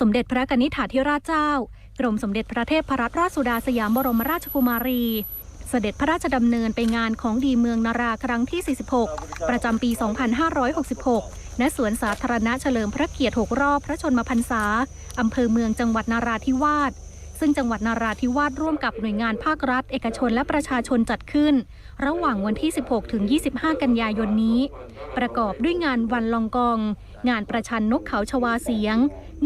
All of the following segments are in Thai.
สมเด็จพระกนิษฐาธิราชเจ้า กรมสมเด็จพระเทพรัตนราชสุดาสยามบรมราชกุมารี เสด็จพระราชดำเนินไปงานของดีเมืองนาราครั้งที่ 46 ประจำปี 2566 ณ สวนสาธารณะเฉลิมพระเกียรติ6รอบพระชนมพรรษา อำเภอเมืองจังหวัดนาราธิวาสซึ่งจังหวัดนาราธิวาสร่วมกับหน่วยงานภาครัฐ เอกชนและประชาชนจัดขึ้น ระหว่างวันที่ 16 ถึง 25 กันยายนนี้ ประกอบด้วยงานวันลองกอง งานประชันนกเขาชวาเสียง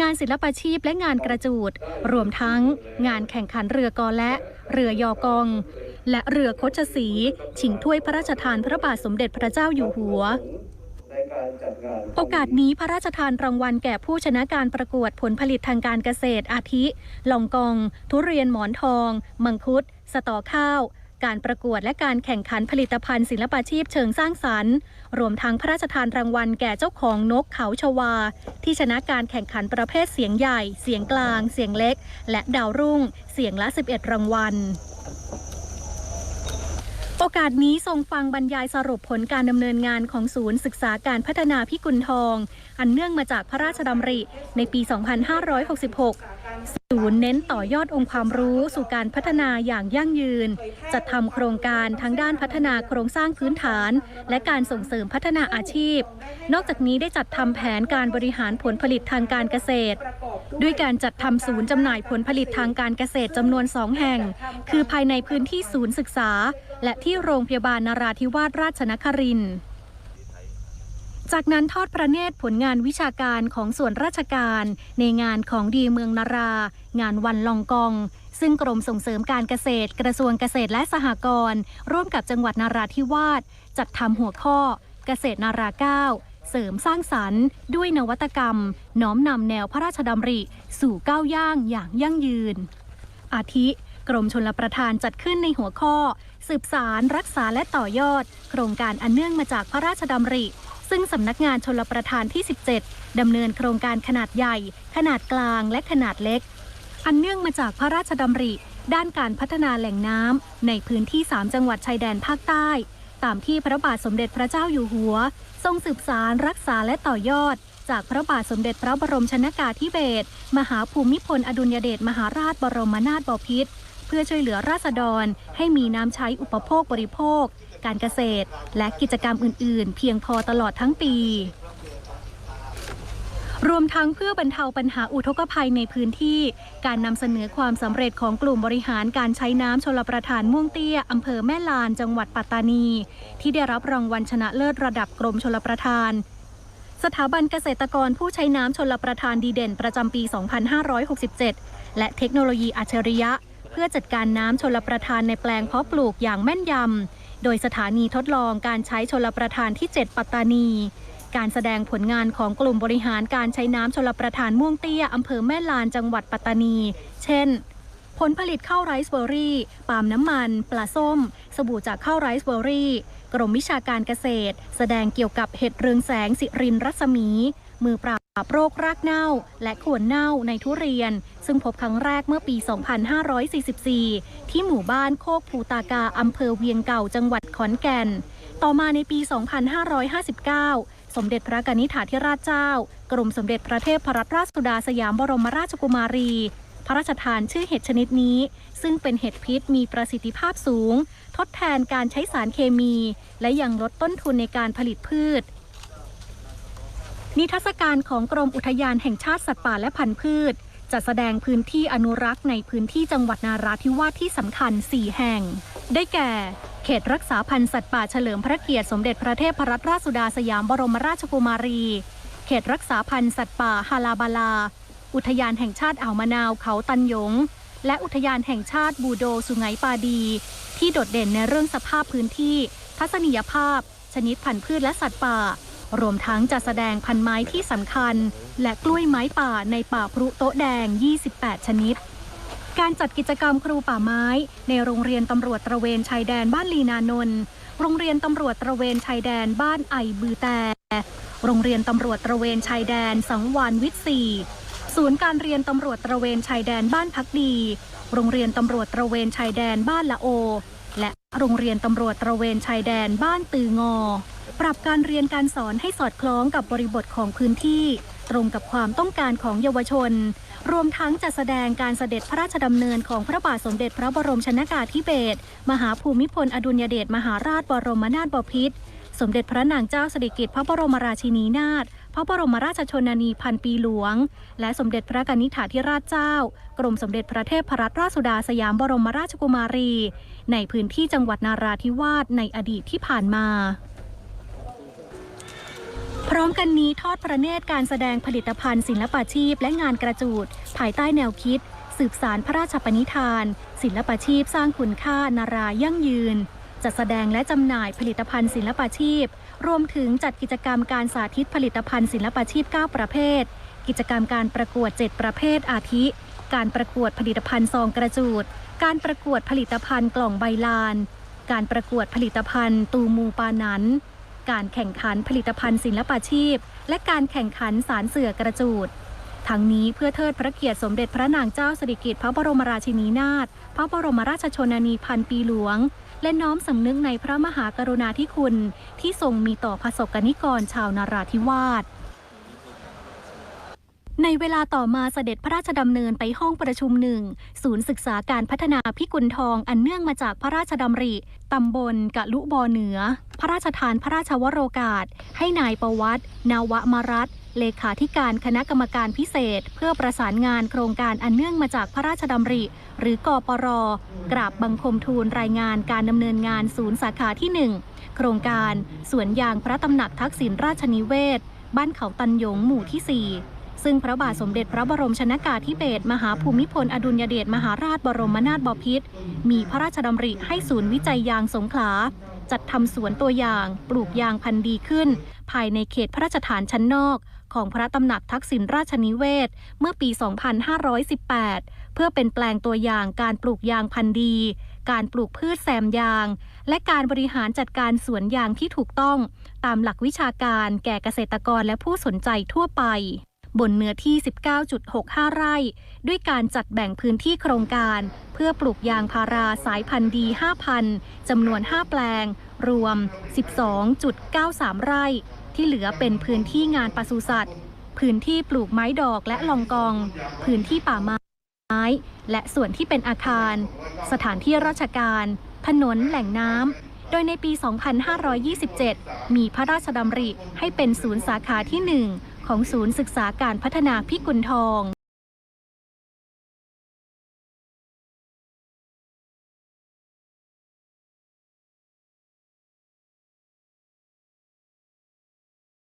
งานศิลปาชีพและงานกระจูด รวมทั้งงานแข่งขันเรือกอและ เรือยอกอง และเรือคชสีชิงถ้วยพระราชทานพระบาทสมเด็จพระเจ้าอยู่หัวโอกาสนี้พระราชทานรางวัลแก่ผู้ชนะการประกวดผลผลิตทางการเกษตรอาทิ ลองกอง ทุเรียนหมอนทอง มังคุด สตอข้าว การประกวดและการแข่งขันผลิตภัณฑ์ศิลปาชีพเชิงสร้างสรรค์ รวมทั้งพระราชทานรางวัลแก่เจ้าของนกเขาชวา ที่ชนะการแข่งขันประเภทเสียงใหญ่ เสียงกลาง เสียงเล็ก และดาวรุ่ง เสียงละ 11 รางวัล โอกาสนี้ทรงฟังบรรยายสรุปผลการดำเนินงานของศูนย์ศึกษาการพัฒนาพิกุลทอง อันเนื่องมาจากพระราชดำริในปี 2566 ศูนย์เน้นต่อยอดองค์ความรู้สู่การพัฒนาอย่างยั่งยืน จัดทำโครงการทั้งด้านพัฒนาโครงสร้างพื้นฐาน และการส่งเสริมพัฒนาอาชีพ นอกจากนี้ได้จัดทำแผนการบริหารผลผลิตทางการเกษตร ด้วยการจัดทำศูนย์จำหน่ายผลผลิตทางการเกษตรจำนวนสองแห่ง คือภายในพื้นที่ศูนย์ศึกษา และที่โรงพยาบาลนาราธิวาสราชนครินทร์จากนั้นทอดพระเนตรผลงานวิชาการของส่วนราชการ ในงานของดีเมืองนารา งานวันลองกอง ซึ่งกรมส่งเสริมการเกษตร กระทรวงเกษตรและสหกรณ์ร่วมกับจังหวัดนาราธิวาสจัดทำหัวข้อ เกษตรนาราเก้า เสริมสร้างสรรค์ด้วยนวัตกรรม น้อมนำแนวพระราชดำริ สู่ก้าวย่างอย่างยั่งยืน อาทิ กรมชลประทานจัดขึ้นในหัวข้อ สืบสารรักษาและต่อยอด โครงการอันเนื่องมาจากพระราชดำริ ซึ่งสำนักงานชลประทานที่ 17ดำเนินโครงการขนาดใหญ่ ขนาดกลางและขนาดเล็ก อันเนื่องมาจากพระราชดำริ ด้านการพัฒนาแหล่งน้ำในพื้นที่ 3 จังหวัดชายแดนภาคใต้ ตามที่พระบาทสมเด็จพระเจ้าอยู่หัว ทรงสืบสารรักษาและต่อยอด จากพระบาทสมเด็จพระบรมชนากาธิเบศรมหาภูมิพลอดุลยเดชมหาราชบรมนาถบพิตรเพื่อช่วยเหลือราษฎร ให้มีน้ำใช้อุปโภคบริโภค การเกษตร และกิจกรรมอื่น ๆ เพียงพอตลอดทั้งปี รวมทั้งเพื่อบรรเทาปัญหาอุทกภัยในพื้นที่ การนำเสนอความสำเร็จของกลุ่มบริหารการใช้น้ำชลประทานม่วงเตี้ยอำเภอแม่ลานจังหวัดปัตตานี ที่ได้รับรางวัลชนะเลิศระดับกรมชลประทาน สถาบันเกษตรกรผู้ใช้น้ำชลประทานดีเด่นประจำปี 2567 และเทคโนโลยีอัจฉริยะ เพื่อจัดการน้ำชลประทานในแปลงเพาะปลูกอย่างแม่นยำโดยสถานีทดลองการใช้ชลประทานที่ 7 ปัตตานี การแสดงผลงานของกลุ่มบริหารการใช้น้ำชลประทานม่วงเตี้ยอำเภอแม่ลานจังหวัดปัตตานี เช่น ผลผลิตข้าวไรซ์เบอร์รี่ ปาล์มน้ำมัน ปลาส้ม สบู่จากข้าวไรซ์เบอร์รี่ กรมวิชาการเกษตร แสดงเกี่ยวกับเห็ดเรืองแสงสิรินรัศมี มือปราบโรครากเน่า และขวนเน่าในทุเรียน ซึ่งพบครั้งแรกเมื่อปี 2544 ที่หมู่บ้านโคกภูตากาอำเภอเวียงเก่าจังหวัดขอนแก่นต่อมาในปี 2559 สมเด็จพระกนิษฐาธิราชเจ้า กรมสมเด็จพระเทพรัตนราชสุดาสยามบรมราชกุมารี พระราชทานชื่อเห็ดชนิดนี้ ซึ่งเป็นเห็ดพิษมีประสิทธิภาพสูง ทดแทนการใช้สารเคมี และยังลดต้นทุนในการผลิตพืช นิทรรศการของกรมอุทยานแห่งชาติสัตว์ป่าและพันธุ์พืชจัดแสดงพื้นที่อนุรักษ์ในพื้นที่จังหวัดนาราธิวาสที่สำคัญ 4 แห่ง ได้แก่ เขตรักษาพันธุ์สัตว์ป่าเฉลิมพระเกียรติสมเด็จพระเทพรัตนราชสุดาสยามบรมราชกุมารี เขตรักษาพันธุ์สัตว์ป่าฮาลาบาลา อุทยานแห่งชาติอ่าวมะนาวเขาตันยง และอุทยานแห่งชาติบูโดสุไหงปาดี ที่โดดเด่นในเรื่องสภาพพื้นที่ ทัศนียภาพ ชนิดพันธุ์พืชและสัตว์ป่า รวมทั้งจะแสดงพันไม้ที่สำคัญ และกล้วยไม้ป่าในป่าพรุโต๊ะแดง 28 ชนิด การจัดกิจกรรมครูป่าไม้ ในโรงเรียนตำรวจตระเวนชายแดนบ้านลีนานนท์โรงเรียนตำรวจตระเวนชายแดนบ้านไอบือแต่โรงเรียนตำรวจตระเวนชายแดนสังวานวิทย์สี่ศูนย์การเรียนตำรวจตระเวนชายแดนบ้านพักดี โรงเรียนตำรวจตระเวนชายแดนบ้านละโอ และโรงเรียนตำรวจตระเวนชายแดนบ้านตืองอ ปรับการเรียนการสอนให้สอดคล้องกับบริบทของพื้นที่ ตรงกับความต้องการของเยาวชน รวมทั้งจะแสดงการเสด็จพระราชดำเนินของพระบาทสมเด็จพระบรมชนากาธิเบศรมหาภูมิพลอดุลยเดชมหาราชบรมนาถบพิตรสมเด็จพระนางเจ้าสิริกิติ์พระบรมราชินีนาถพระบรมราชชนนีพันปีหลวง และสมเด็จพระกนิษฐาธิราชเจ้า กรมสมเด็จพระเทพรัตนราชสุดาสยามบรมราชกุมารี ในพื้นที่จังหวัดนาราธิวาสในอดีตที่ผ่านมา พร้อมกันนี้ทอดพระเนตรการแสดงผลิตภัณฑ์ศิลปาชีพและงานกระจูด ภายใต้แนวคิด สืบสารพระราชปณิธาน ศิลปาชีพสร้างคุณค่านารายั่งยืน จัดแสดงและจำหน่ายผลิตภัณฑ์ศิลปาชีพ รวมถึงจัดกิจกรรมการสาธิตผลิตภัณฑ์ศิลปาชีพ 9 ประเภท กิจกรรมการประกวด 7 ประเภทอาทิ การประกวดผลิตภัณฑ์ซองกระจูด การประกวดผลิตภัณฑ์กล่องใบลาน การประกวดผลิตภัณฑ์ตูมูปานัน การแข่งขันผลิตภัณฑ์ศิลปาชีพ และการแข่งขันสารเสือกระจูดทั้งนี้เพื่อเทิดพระเกียรติสมเด็จพระนางเจ้าสิริกิติ์พระบรมราชินีนาถพระบรมราชชนนีพันปีหลวง และน้อมสำนึกในพระมหากรุณาธิคุณ ที่ทรงมีต่อประสบกนิกรชาวนาราธิวาสในเวลาต่อมาเสด็จพระราชดำเนินไปห้องประชุมหนึ่ง ศูนย์ศึกษาการพัฒนาพิกุลทองอันเนื่องมาจากพระราชดำริ ตำบลกะลุบอเหนือ พระราชทานพระราชวโรกาส ให้นายประวัติ นาวมรัตเลขาธิการคณะกรรมการพิเศษ เพื่อประสานงานโครงการอันเนื่องมาจากพระราชดำริ หรือกปรกราบบังคมทูลรายงานการดำเนินงานศูนย์สาขาที่ 1 โครงการสวนยางพระตำหนักทักษิณราชนิเวศ บ้านเขาตันยงหมู่ที่ 4ซึ่งพระบาทสมเด็จพระบรมชนากาธิเบศรมหาภูมิพลอดุลยเดชมหาราชบรมนาถบพิตรมีพระราชดำริให้ศูนย์วิจัยยางสงขลา จัดทำสวนตัวอย่างปลูกยางพันธุ์ดีขึ้น ภายในเขตพระราชฐานชั้นนอกของพระตำหนักทักษิณราชนิเวศ เมื่อปี 2518 เพื่อเป็นแปลงตัวอย่างการปลูกยางพันธุ์ดี การปลูกพืชแซมยาง และการบริหารจัดการสวนยางที่ถูกต้อง ตามหลักวิชาการแก่เกษตรกรและผู้สนใจทั่วไป บนเนื้อที่ 19.65 ไร่ ด้วยการจัดแบ่งพื้นที่โครงการ เพื่อปลูกยางพาราสายพันธุ์ดี 5,000 จำนวน 5 แปลง รวม 12.93 ไร่ ที่เหลือเป็นพื้นที่งานปศุสัตว์ พื้นที่ปลูกไม้ดอกและลองกอง พื้นที่ป่าไม้และส่วนที่เป็นอาคาร สถานที่ราชการ ถนนแหล่งน้ำ โดยในปี 2527 มีพระราชดำริให้เป็นศูนย์สาขาที่ 1 ของศูนย์ศึกษาการพัฒนาพิกุลทอง